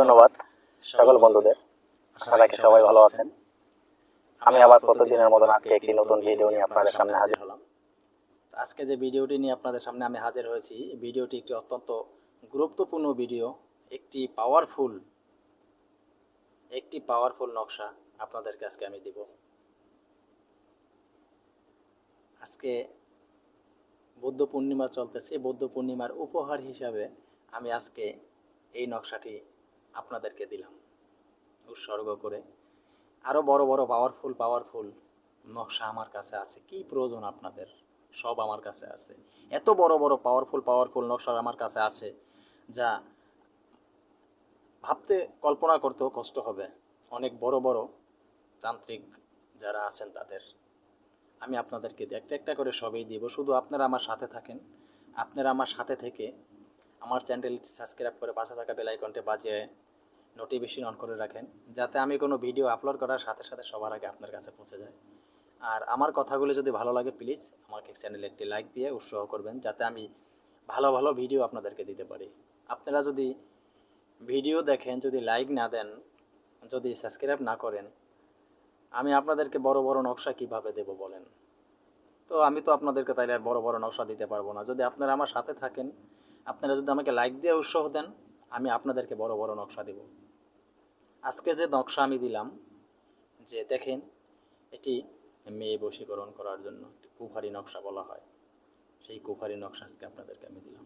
ধন্যবাদ সকল বন্ধুদের। আশা রাখি সবাই ভালো আছেন। আমি আবার প্রতিদিনের মতন আজকে একটি নতুন ভিডিও নিয়ে আপনাদের সামনে হাজির হলাম। আজকে যে ভিডিওটি নিয়ে আপনাদের সামনে আমি হাজির হয়েছি ভিডিওটি একটি অত্যন্ত গুরুত্বপূর্ণ ভিডিও একটি পাওয়ারফুল একটি পাওয়ারফুল নকশা আপনাদেরকে আজকে আমি দিব। আজকে বৌদ্ধ পূর্ণিমা চলতেছে বৌদ্ধ পূর্ণিমার উপহার হিসাবে আমি আজকে এই নকশাটি আপনাদেরকে দিলাম। উৎসর্গ করে। আরও বড় বড় পাওয়ারফুল পাওয়ারফুল নকশা আমার কাছে আছে। কি প্রয়োজন আপনাদের? সব আমার কাছে আছে। এত বড় বড় পাওয়ারফুল পাওয়ারফুল নকশা আমার কাছে আছে, যা ভাবতে কল্পনা করতেও কষ্ট হবে। অনেক বড় বড় তান্ত্রিক যারা আছেন তাদের। আমি আপনাদেরকে একটা একটা করে সবই দিব। শুধু আপনারা আমার সাথে থাকেন। আপনারা আমার সাথে থেকে আমার চ্যানেলটি সাবস্ক্রাইব করে পাশে থাকা বেল আইকনটি বাজিয়ে নোটিফিকেশন অন করে রাখেন, যাতে আমি কোনো ভিডিও আপলোড করার সাথে সাথে সবার আগে আপনার কাছে পৌঁছে যায়। আর আমার কথাগুলো যদি ভালো লাগে প্লিজ আমাকে চ্যানেলে একটি লাইক দিয়ে উৎসাহ করবেন, যাতে আমি ভালো ভালো ভিডিও আপনাদেরকে দিতে পারি। আপনারা যদি ভিডিও দেখেন, যদি লাইক না দেন, যদি সাবস্ক্রাইব না করেন, আমি আপনাদেরকে বড় বড় নকশা কীভাবে দেব বলেন? তো আমি তো আপনাদেরকে তাইলে আর বড় বড় নকশা দিতে পারব না। যদি আপনারা আমার সাথে থাকেন আপনারা যদি আমাকে লাইক দিয়ে উৎসাহ দেন, আমি আপনাদেরকে বড় বড় নকশা দেব। আজকে যে নকশা আমি দিলাম, যে দেখেন, এটি মেয়ে বশীকরণ করার জন্য একটি কুফারি নকশা বলা হয়। সেই কুফারি নকশা আজকে আপনাদেরকে আমি দিলাম।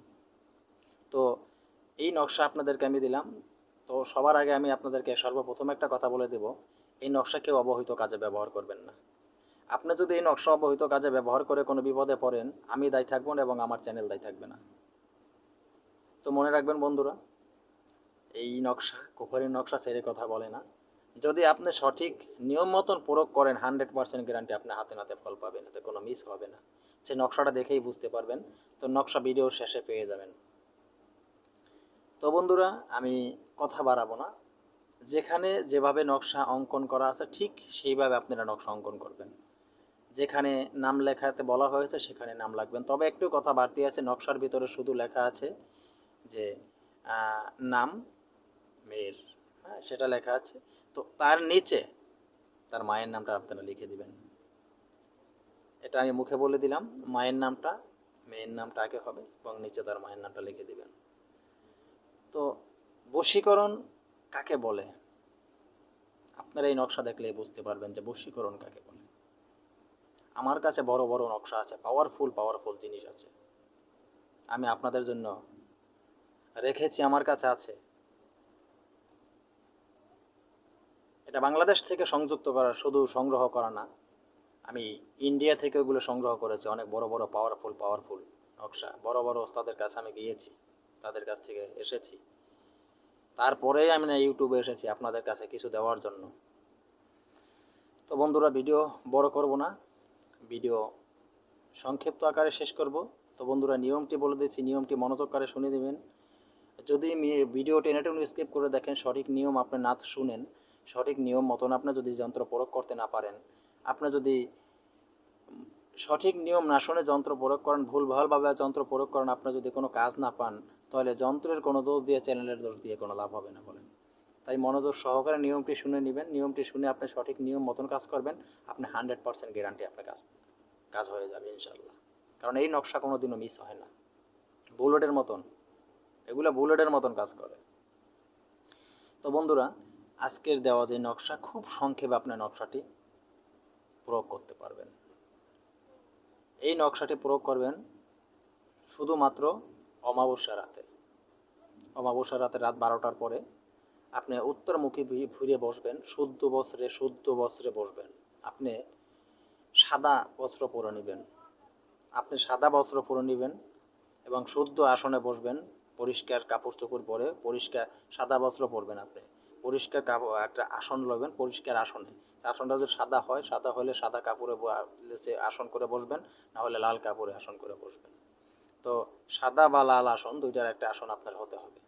তো এই নকশা আপনাদেরকে আমি দিলাম। তো সবার আগে আমি আপনাদেরকে সর্বপ্রথম একটা কথা বলে দেব, এই নকশা কেউ অবহিত কাজে ব্যবহার করবেন না। আপনি যদি এই নকশা অবহিত কাজে ব্যবহার করে কোনো বিপদে পড়েন, আমি দায়ী থাকব না এবং আমার চ্যানেল দায়ী থাকবে না। তো মনে রাখবেন বন্ধুরা, এই নকশা কুফারির নকশা ছেড়ে কথা বলে না। যদি আপনি সঠিক নিয়ম মতন প্রয়োগ করেন, হান্ড্রেড পার্সেন্ট গ্যারান্টি আপনি হাতে নাতে ফল পাবেন, এতে কোনো মিস হবে না। সে নকশাটা দেখেই বুঝতে পারবেন, তো নকশা ভিডিওর শেষে পেয়ে যাবেন। তো বন্ধুরা, আমি কথা বাড়াবো না। যেখানে যেভাবে নকশা অঙ্কন করা আছে, ঠিক সেইভাবে আপনারা নকশা অঙ্কন করবেন। যেখানে নাম লেখাতে বলা হয়েছে, সেখানে নাম লাগবেন। তবে একটু কথা বাড়তি আছে, নকশার ভিতরে শুধু লেখা আছে যে নাম, মেয়ের হ্যাঁ সেটা লেখা আছে। তো তার নিচে, তার মায়ের নামটা আপনারা লিখে দিবেন। এটা আমি মুখে বলে দিলাম, মায়ের নামটা, মেয়ের নামটা আগে হবে এবং নিচে তার মায়ের নামটা লিখে দিবেন। তো বশীকরণ কাকে বলে? আপনারা এই নকশা দেখলেই বুঝতে পারবেন যে বশীকরণ কাকে বলে। আমার কাছে বড় বড় নকশা আছে পাওয়ারফুল পাওয়ারফুল জিনিস আছে। আমি আপনাদের জন্য রেখেছি, আমার কাছে আছে। এটা বাংলাদেশ থেকে সংযুক্ত করা শুধু সংগ্রহ করা না। আমি ইন্ডিয়া থেকে ওগুলো সংগ্রহ করেছি, অনেক বড় বড় পাওয়ারফুল পাওয়ারফুল নকশা। বড় বড় ওস্তাদের কাছে আমি গিয়েছি, তাদের কাছ থেকে এসেছি। তারপরেই আমি না ইউটিউবে এসেছি, আপনাদের কাছে কিছু দেওয়ার জন্য। তো বন্ধুরা, ভিডিও বড় করব না। ভিডিও সংক্ষিপ্ত আকারে শেষ করব। তো বন্ধুরা, নিয়মটি বলে দিচ্ছি, নিয়মটি মনোযোগ করে শুনে দেবেন যদি ভিডিও টেনে টেনে স্কিপ করে দেখেন, সঠিক নিয়ম আপনি না শুনেন, সঠিক নিয়ম মতন আপনি যদি যন্ত্র প্রয়োগ করতে না পারেন, আপনি যদি সঠিক নিয়ম না শুনে যন্ত্র প্রয়োগ করেন, ভুলভালভাবে যন্ত্র প্রয়োগ করেন, আপনি যদি কোনো কাজ না পান, তাহলে যন্ত্রের কোনো দোষ দিয়ে চ্যানেলের দোষ দিয়ে কোনো লাভ হবে না বলেন। তাই মনোযোগ সহকারে নিয়মটি শুনে নেবেন। নিয়মটি শুনে আপনি সঠিক নিয়ম মতন কাজ করবেন, আপনি হান্ড্রেড পার্সেন্ট গ্যারান্টি আপনার কাজ কাজ হয়ে যাবে ইনশাল্লাহ কারণ এই নকশা কোনো দিনও মিস হয় না। বুলেটের মতন। এগুলো বুলেটের মতন কাজ করে। তো বন্ধুরা, আজকের দেওয়া যে নকশা, খুব সংক্ষেপে আপনার নকশাটি প্রয়োগ করতে পারবেন। এই নকশাটি প্রয়োগ করবেন শুধুমাত্র অমাবস্যা রাতে। অমাবস্যা রাতে রাত বারোটার পরে আপনি উত্তরমুখী ঘুরে বসবেন, শুদ্ধ বস্ত্রে শুদ্ধ বস্ত্রে বসবেন। আপনি সাদা বস্ত্র পরে নেবেন। আপনি সাদা বস্ত্র পরে নেবেন এবং শুদ্ধ আসনে বসবেন। পরিষ্কার কাপড় চোপড় পরে, পরিষ্কার সাদা বস্ত্র পরবেন আপনি। পরিষ্কার কাপড় একটা আসন লবেন পরিষ্কার আসনে। আসনটা যদি সাদা হয়, সাদা হলে সাদা কাপড়ে আসন করে বসবেন, না হলে লাল কাপড়ে আসন করে বসবেন। তো সাদা বা লাল আসন দুইটার একটা আসন আপনার হতে হবে।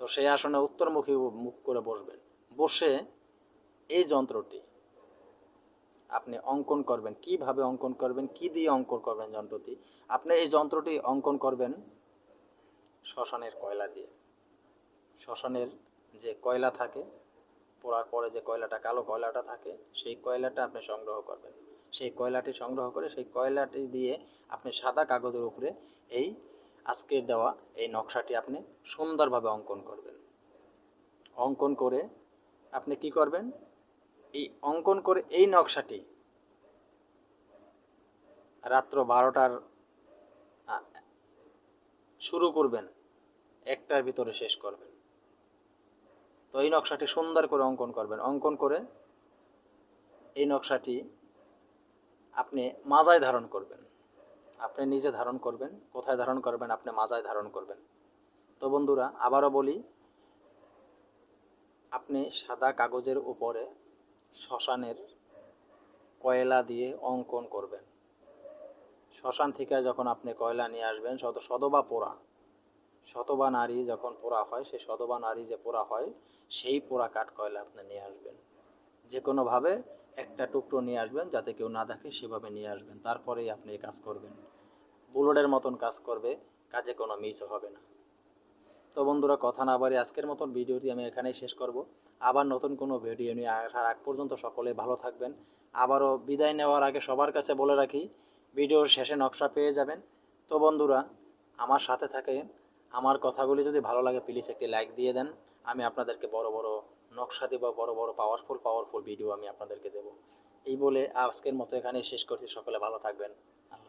তো সেই আসনে উত্তরমুখী মুখ করে বসবেন। বসে এই যন্ত্রটি আপনি অঙ্কন করবেন। কীভাবে অঙ্কন করবেন? কি দিয়ে অঙ্কন করবেন যন্ত্রটি? আপনি এই যন্ত্রটি অঙ্কন করবেন শ্মশানের কয়লা দিয়ে। শ্মশানের যে কয়লা থাকে, পোড়ার পরে যে কয়লাটা, কালো কয়লাটা থাকে, সেই কয়লাটা আপনি সংগ্রহ করবেন। সেই কয়লাটি সংগ্রহ করে সেই কয়লাটি দিয়ে আপনি সাদা কাগজের উপরে এই আজকের দেওয়া এই নকশাটি আপনি সুন্দরভাবে অঙ্কন করবেন। অঙ্কন করে আপনি কি করবেন? এই অঙ্কন করে এই নকশাটি রাত্র বারোটার শুরু করবেন। একটার ভিতরে শেষ করবেন। তো এই নকশাটি সুন্দর করে অঙ্কন করবেন। অঙ্কন করে এই নকশাটি আপনি মাজায় ধারণ করবেন। আপনি নিজে ধারণ করবেন, কোথায় ধারণ করবেন, আপনি মাজায় ধারণ করবেন। তো বন্ধুরা, আবারও বলি, আপনি সাদা কাগজের উপরে শ্মশানের কয়লা দিয়ে অঙ্কন করবেন। শ্মশান থেকে যখন আপনি কয়লা নিয়ে আসবেন, শত শতবা পোড়া শতবা নারী যখন পোড়া হয়, সেই শতবা নারী যে পোড়া হয়, সেই পোড়া কাঠ কয়লা আপনি নিয়ে আসবেন। যে কোনোভাবে একটা টুকরো নিয়ে আসবেন যাতে কেউ না দেখে, সেভাবে নিয়ে আসবেন। তারপরেই আপনি এই কাজ করবেন। বুলেটের মতন কাজ করবে, কাজে কোনো মিসও হবে না। তো বন্ধুরা, কথা না বাড়ি আজকের মতন ভিডিওটি আমি এখানেই শেষ করব। আবার নতুন কোনো ভিডিও নিয়ে আসার আগ পর্যন্ত সকলে ভালো থাকবেন। আবারও বিদায় নেওয়ার আগে সবার কাছে বলে রাখি, ভিডিওর শেষে নকশা পেয়ে যাবেন। তো বন্ধুরা, আমার সাথে থাকেন আমার কথাগুলি যদি ভালো লাগে প্লিজ একটি লাইক দিয়ে দেন। আমি আপনাদেরকে বড় বড় নকশা দেব, বড় বড় পাওয়ারফুল পাওয়ারফুল ভিডিও আমি আপনাদেরকে দেব। এই বলে আজকের মতো এখানেই শেষ করছি। সকলে ভালো থাকবেন। আল্লাহ